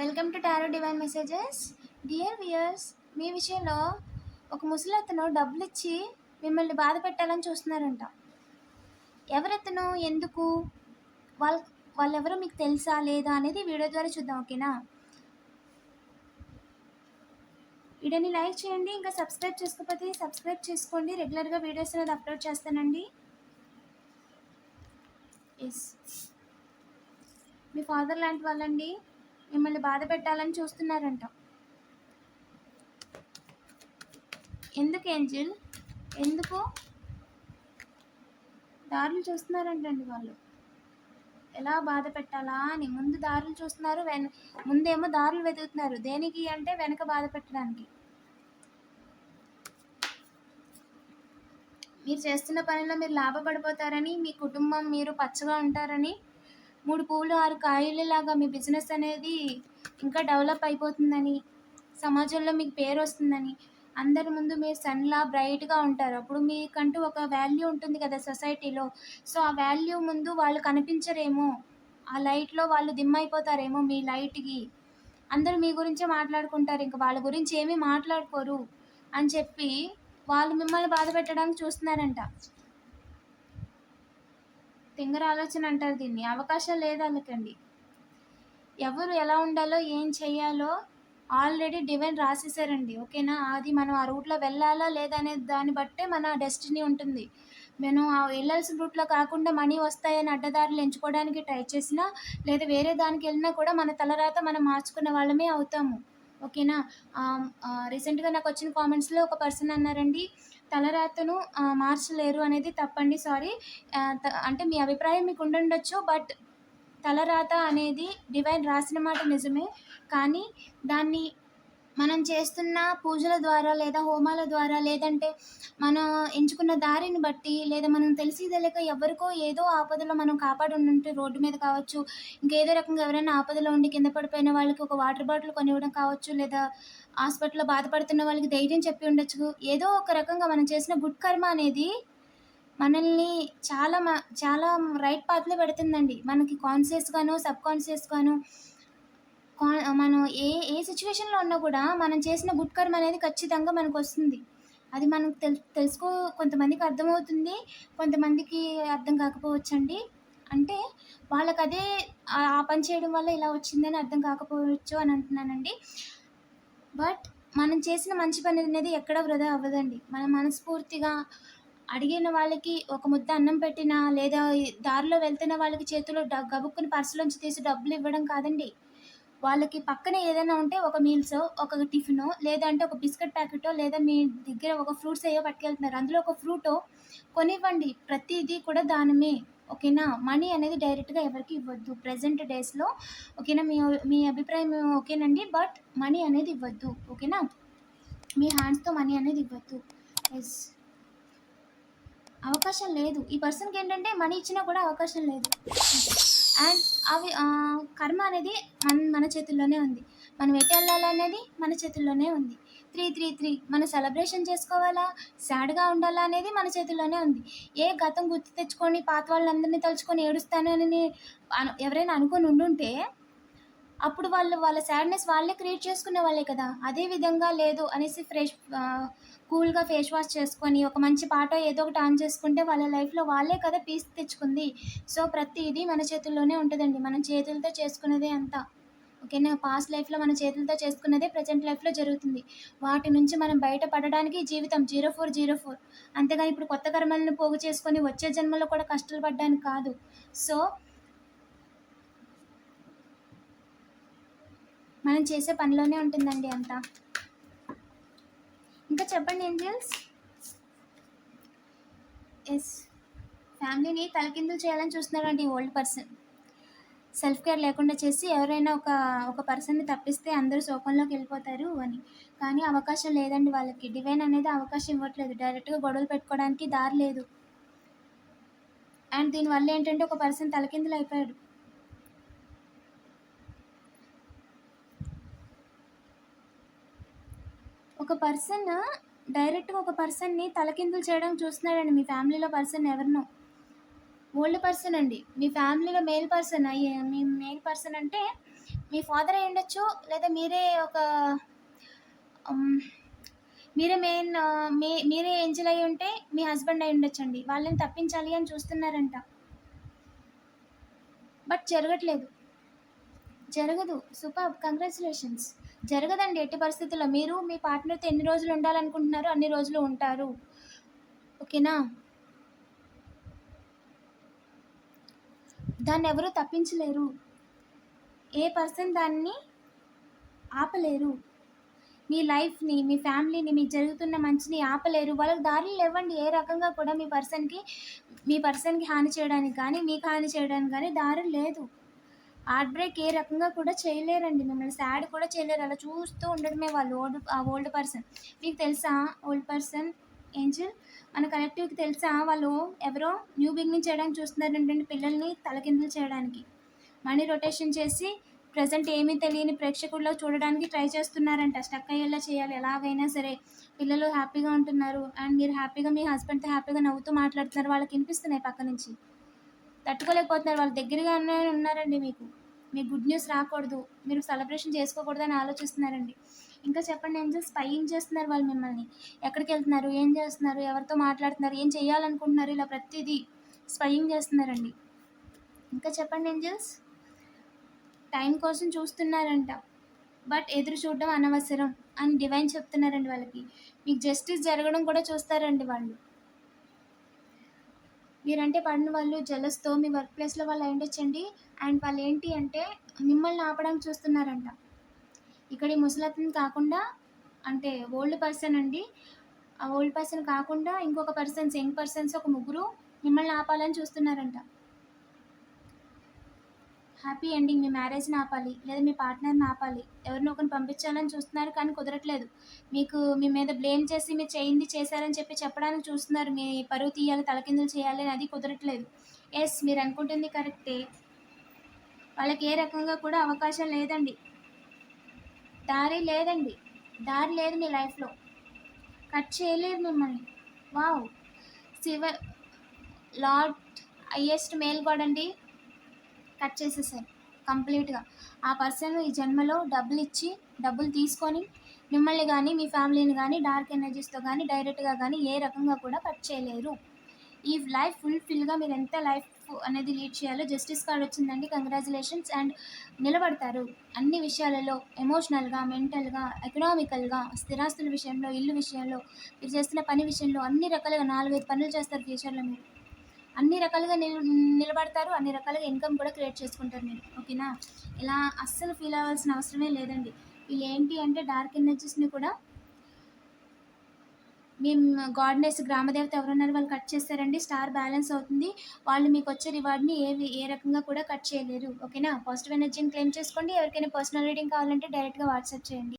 Welcome to tarot divine messages dear viewers మీ విషయంలో ఒక ముసలతను డబ్బులు ఇచ్చి మిమ్మల్ని బాధ పెట్టాలని చూస్తున్నారంట. ఎవరతను ఎందుకు వాళ్ళ వాళ్ళెవరో మీకు తెలుసా లేదా అనేది వీడియో ద్వారా చూద్దాం ఓకేనా? వీడియోని లైక్ చేయండి ఇంకా సబ్స్క్రైబ్ చేసుకోకపోతే సబ్స్క్రైబ్ చేసుకోండి. రెగ్యులర్గా వీడియోస్ అనేది అప్లోడ్ చేస్తానండి. ఎస్ మీ ఫాదర్ లాంటి వాళ్ళండి. మిమ్మల్ని బాధ పెట్టాలని చూస్తున్నారంట. ఎందుకు ఏంజిల్? ఎందుకు? దారులు చూస్తున్నారంటండి వాళ్ళు. ఎలా బాధ పెట్టాలా అని. ముందు దారులు చూస్తున్నారు వెన ముందేమో దారులు వెతుకుతున్నారు. దేనికి అంటే వెనక బాధ పెట్టడానికి. మీరు చేస్తున్న పనిలో మీరు లాభపడిపోతారని మీ కుటుంబం మీరు పచ్చగా ఉంటారని మూడు పూలు ఆరు కాయలలాగా మీ బిజినెస్ అనేది ఇంకా డెవలప్ అయిపోతుందని సమాజంలో మీకు పేరు వస్తుందని అందరి ముందు మీరు సన్లా బ్రైట్గా ఉంటారు. అప్పుడు మీకంటూ ఒక వాల్యూ ఉంటుంది కదా సొసైటీలో. సో ఆ వాల్యూ ముందు వాళ్ళు కనిపించరేమో ఆ లైట్లో వాళ్ళు దిమ్ అయిపోతారేమో మీ లైట్కి. అందరూ మీ గురించే మాట్లాడుకుంటారు. ఇంకా వాళ్ళ గురించి ఏమీ మాట్లాడుకోరు అని చెప్పి వాళ్ళు మిమ్మల్ని బాధ పెట్టడానికి చూస్తున్నారంట. తింగర ఆలోచన అంటారు దీన్ని. అవకాశం లేదు వాళ్ళకండి ఎవరు ఎలా ఉండాలో ఏం చేయాలో ఆల్రెడీ డివైన్ రాసేసారండి ఓకేనా? అది మనం ఆ రూట్లో వెళ్ళాలా లేదా అనే దాన్ని బట్టే మన డెస్టినీ ఉంటుంది. మనం ఆ వెళ్ళాల్సిన రూట్లో కాకుండా మనీ వస్తాయని అడ్డదారులు ఎంచుకోవడానికి ట్రై చేసినా లేదా వేరే దానికి వెళ్ళినా కూడా మన తలరాత మనం మార్చుకున్న వాళ్ళమే అవుతాము. ఓకేనా? రీసెంట్గా నాకు వచ్చిన కామెంట్స్లో ఒక పర్సన్ అన్నారండి తలరాతను మార్చలేరు అనేది తప్పండి సారీ. అంటే మీ అభిప్రాయం మీకు ఉండుండొచ్చు బట్ తలరాత అనేది డివైన్ రాసిన మాట నిజమే. కానీ దాన్ని మనం చేస్తున్న పూజల ద్వారా లేదా హోమాల ద్వారా లేదంటే మనం ఎంచుకున్న దారిని బట్టి లేదా మనం తెలిసి తెలియక ఎవరికో ఏదో ఆపదలో మనం కాపాడు ఉంటే రోడ్డు మీద కావచ్చు ఇంకేదో రకంగా ఎవరైనా ఆపదలో ఉండి కింద పడిపోయిన వాళ్ళకి ఒక వాటర్ బాటిల్ కొనివ్వడం కావచ్చు లేదా హాస్పిటల్లో బాధపడుతున్న వాళ్ళకి ధైర్యం చెప్పి ఉండొచ్చు. ఏదో ఒక రకంగా మనం చేసిన గుడ్ కర్మ అనేది మనల్ని చాలా మ చాలా రైట్ పాత్లో పెడుతుందండి. మనకి కాన్షియస్గాను సబ్ కాన్షియస్గాను కా మనం ఏ ఏ సిచ్యువేషన్లో ఉన్నా కూడా మనం చేసిన గుడ్ కర్మ అనేది ఖచ్చితంగా మనకు వస్తుంది. అది మనకు తెల్ తెలుసుకో కొంతమందికి అర్థమవుతుంది కొంతమందికి అర్థం కాకపోవచ్చండి. అంటే వాళ్ళకి అదే ఆ పని చేయడం వల్ల ఇలా వచ్చిందని అర్థం కాకపోవచ్చు అని అంటున్నానండి. బట్ మనం చేసిన మంచి పని అనేది ఎక్కడ వృధా అవ్వదండి. మనం మనస్ఫూర్తిగా అడిగిన వాళ్ళకి ఒక ముద్ద అన్నం పెట్టినా లేదా దారిలో వెళ్తున్న వాళ్ళకి చేతిలో డ గబుక్కుని పర్సులోంచి తీసి డబ్బులు ఇవ్వడం కాదండి. వాళ్ళకి పక్కన ఏదైనా ఉంటే ఒక మీల్స్ ఒక టిఫినో లేదంటే ఒక బిస్కెట్ ప్యాకెటో లేదా మీ దగ్గర ఒక ఫ్రూట్స్ ఏవో పట్టుకెళ్తున్నారు. అందులో ఒక ఫ్రూటో కొనివ్వండి. ప్రతిదీ కూడా దానమే. ఓకేనా? మనీ అనేది డైరెక్ట్గా ఎవరికి ఇవ్వద్దు. ప్రజెంట్ డేస్లో ఓకేనా? మీ మీ అభిప్రాయం ఓకేనండి. బట్ మనీ అనేది ఇవ్వద్దు. ఓకేనా? మీ హ్యాండ్స్తో మనీ అనేది ఇవ్వద్దు. ఎస్ అవకాశం లేదు. ఈ పర్సన్కి ఏంటంటే మనీ ఇచ్చినా కూడా అవకాశం లేదు. అండ్ అవి కర్మ అనేది మన మన చేతుల్లోనే ఉంది. మనం ఎటు వెళ్ళాలనేది మన చేతుల్లోనే ఉంది. త్రీ త్రీ త్రీ మన సెలబ్రేషన్ చేసుకోవాలా? సాడ్గా ఉండాలా అనేది మన చేతుల్లోనే ఉంది. ఏ గతం గుర్తు తెచ్చుకొని పాత వాళ్ళందరినీ తలుచుకొని ఏడుస్తాను అని ఎవరైనా అనుకొని ఉండుంటే అప్పుడు వాళ్ళు వాళ్ళ సాడ్నెస్ వాళ్ళే క్రియేట్ చేసుకునే వాళ్ళే కదా. అదే విధంగా లేదు అనేసి ఫ్రెష్ కూల్గా ఫేస్ వాష్ చేసుకొని ఒక మంచి పాట ఏదో ఒకటి ఆన్ చేసుకుంటే వాళ్ళ లైఫ్లో వాళ్ళే కదా పీస్ తెచ్చుకుంది. సో ప్రతిదీ మన చేతుల్లోనే ఉంటుందండి. మనం చేతులతో చేసుకున్నదే అంతా. ఓకేనా పాస్ట్ లైఫ్లో మన చేతులతో చేసుకున్నదే ప్రజెంట్ లైఫ్లో జరుగుతుంది. వాటి నుంచి మనం బయటపడడానికి జీవితం జీరో ఫోర్ జీరో ఫోర్. అంతేగాని ఇప్పుడు కొత్త కర్మలను పోగు చేసుకొని వచ్చే జన్మలో కూడా కష్టాలు పడ్డానికి కాదు. సో మనం చేసే పనిలోనే ఉంటుందండి అంతా. ఇంకా చెప్పండి ఏంజల్స్? ఎస్. ఫ్యామిలీని తలకిందులు చేయాలని చూస్తున్నారండి ఈ ఓల్డ్ పర్సన్. సెల్ఫ్ కేర్ లేకుండా చేసి ఎవరైనా ఒక ఒక పర్సన్ని తప్పిస్తే అందరూ శోకంలోకి వెళ్ళిపోతారు అని. కానీ అవకాశం లేదండి వాళ్ళకి. డివైన్ అనేది అవకాశం ఇవ్వట్లేదు. డైరెక్ట్గా గొడవలు పెట్టుకోవడానికి దారి లేదు. అండ్ దీనివల్ల ఏంటంటే ఒక పర్సన్ తలకిందులు అయిపోయాడు ఒక పర్సన్ డైరెక్ట్గా ఒక పర్సన్ని తలకిందులు చేయడం చూస్తున్నాడండి. మీ ఫ్యామిలీలో పర్సన్ ఎవరినో. ఓల్డ్ పర్సన్ అండి. మీ ఫ్యామిలీలో మేల్ పర్సన్ అయ్యే మీ మేల్ పర్సన్ అంటే మీ ఫాదర్ అయి ఉండొచ్చు లేదా మీరే ఒక um, మీరే మెయిన్ మీ మీరే ఏంజల్ అయి ఉంటే మీ హస్బెండ్ అయి ఉండొచ్చండి. వాళ్ళని తప్పించాలి అని చూస్తున్నారంట. బట్ జరగట్లేదు. జరగదు. సూపర్. కంగ్రాచులేషన్స్ జరగదండి ఎట్టి పరిస్థితుల్లో. మీరు మీ పార్ట్నర్తో ఎన్ని రోజులు ఉండాలనుకుంటున్నారో అన్ని రోజులు ఉంటారు. ఓకేనా? దాన్ని ఎవరు తప్పించలేరు. ఏ పర్సన్ దాన్ని ఆపలేరు. మీ లైఫ్ని మీ ఫ్యామిలీని మీకు జరుగుతున్న మంచిని ఆపలేరు. వాళ్ళకి దారులు ఇవ్వండి ఏ రకంగా కూడా మీ పర్సన్కి మీ పర్సన్కి హాని చేయడానికి కానీ మీకు హాని చేయడానికి కానీ దారులు లేదు. హార్ట్ బ్రేక్ ఏ రకంగా కూడా చేయలేరండి. మిమ్మల్ని సాడ్ కూడా చేయలేరు. అలా చూస్తూ ఉండడమే వాళ్ళు. ఓల్డ్ ఆ ఓల్డ్ పర్సన్ మీకు తెలుసా? ఓల్డ్ పర్సన్ ఏంజల్ మన కలెక్టివ్కి తెలుసా? వాళ్ళు ఎవరో న్యూ బిగినింగ్ చేయడానికి చూస్తున్నారంటే పిల్లల్ని తలకిందులు చేయడానికి. మనీ రొటేషన్ చేసి ప్రజెంట్ ఏమీ తెలియని ప్రేక్షకుల్లో చూడడానికి ట్రై చేస్తున్నారంట. స్టక్ అయ్యేలా చేయాలి. ఎలాగైనా సరే పిల్లలు హ్యాపీగా ఉంటున్నారు. అండ్ మీరు హ్యాపీగా మీ హస్బెండ్తో హ్యాపీగా నవ్వుతూ మాట్లాడుతున్నారు. వాళ్ళకి వినిపిస్తున్నాయి పక్క నుంచి. తట్టుకోలేకపోతున్నారు. వాళ్ళ దగ్గరగానే ఉన్నారండి మీకు. మీకు గుడ్ న్యూస్ రాకూడదు. మీరు సెలబ్రేషన్ చేసుకోకూడదు అని ఆలోచిస్తున్నారండి. ఇంకా చెప్పండి ఏంజల్స్ స్పైయింగ్ చేస్తున్నారు వాళ్ళు మిమ్మల్ని? ఎక్కడికి వెళ్తున్నారు? ఏం చేస్తున్నారు? ఎవరితో మాట్లాడుతున్నారు? ఏం చేయాలనుకుంటున్నారు? ఇలా ప్రతిదీ స్పైయింగ్ చేస్తున్నారండి. ఇంకా చెప్పండి ఏంజల్స్? టైం కోసం చూస్తున్నారంట. బట్ ఎదురు చూడడం అనవసరం అని డివైన్ చెప్తున్నారండి వాళ్ళకి. మీకు జస్టిస్ జరగడం కూడా చూస్తారండి వాళ్ళు. మీరంటే పడిన వాళ్ళు జలస్తో మీ వర్క్ ప్లేస్లో వాళ్ళు అయి ఉండొచ్చండి. అండ్ వాళ్ళు ఏంటి అంటే మిమ్మల్ని ఆపడానికి చూస్తున్నారంట. ఇక్కడ ఈ ముసలతను కాకుండా అంటే ఓల్డ్ పర్సన్ అండి. ఆ ఓల్డ్ పర్సన్ కాకుండా ఇంకొక పర్సన్స్ యంగ్ పర్సన్స్ ఒక ముగ్గురు మిమ్మల్ని ఆపాలని చూస్తున్నారంట. హ్యాపీ ఎండింగ్ మీ మ్యారేజ్ని ఆపాలి లేదా మీ పార్ట్నర్ని ఆపాలి. ఎవరినో ఒకరిని పంపించాలని చూస్తున్నారు కానీ కుదరట్లేదు. మీకు మీ మీద బ్లేమ్ చేసి మీరు చేయింది చేశారని చెప్పి చెప్పడానికి చూస్తున్నారు. మీ పరువు తీయాలి తలకిందులు చేయాలి అని అది కుదరట్లేదు. ఎస్ మీరు అనుకుంటుంది కరెక్టే. వాళ్ళకి ఏ రకంగా కూడా అవకాశం లేదండి. దారి లేదండి. దారి లేదు మీ లైఫ్లో. కట్ చేయలేరు మిమ్మల్ని. Wow. Shiva lord highest male god అండి కట్ చేసేసాయి కంప్లీట్గా. ఆ పర్సన్ ఈ జన్మలో డబ్బులు ఇచ్చి డబ్బులు తీసుకొని మిమ్మల్ని కానీ మీ ఫ్యామిలీని కానీ డార్క్ ఎనర్జీస్తో కానీ డైరెక్ట్గా కానీ ఏ రకంగా కూడా కట్ చేయలేరు. ఈ లైఫ్ ఫుల్ఫిల్గా మీరు ఎంత లైఫ్ అనేది లీడ్ చేయాలో జస్టిస్ కార్డ్ వచ్చిందండి. కంగ్రాచులేషన్స్ అండ్ నిలబడతారు. అన్ని విషయాలలో ఎమోషనల్గా మెంటల్గా ఎకనామికల్గా స్థిరాస్తుల విషయంలో ఇల్లు విషయంలో మీరు చేస్తున్న పని విషయంలో అన్ని రకాలుగా నాలుగైదు పనులు చేస్తారు ఫ్యూచర్లో మీరు. అన్ని రకాలుగా నిల్ నిలబడతారు. అన్ని రకాలుగా ఇన్కమ్ కూడా క్రియేట్ చేసుకుంటారు మీరు. ఓకేనా? ఇలా అస్సలు ఫీల్ అవ్వాల్సిన అవసరమే లేదండి. వీళ్ళు ఏంటి అంటే డార్క్ ఎనర్జీస్ని కూడా మేము గాడ్నెస్ గ్రామదేవత ఎవరున్నారు వాళ్ళు కట్ చేస్తారండి. స్టార్ బ్యాలెన్స్ అవుతుంది. వాళ్ళు మీకు వచ్చే రివార్డ్ని ఏ ఏ రకంగా కూడా కట్ చేయలేరు. ఓకేనా? పాజిటివ్ ఎనర్జీని క్లెయిమ్ చేసుకోండి. ఎవరికైనా పర్సనల్ రీడింగ్ కావాలంటే డైరెక్ట్గా వాట్సాప్ చేయండి.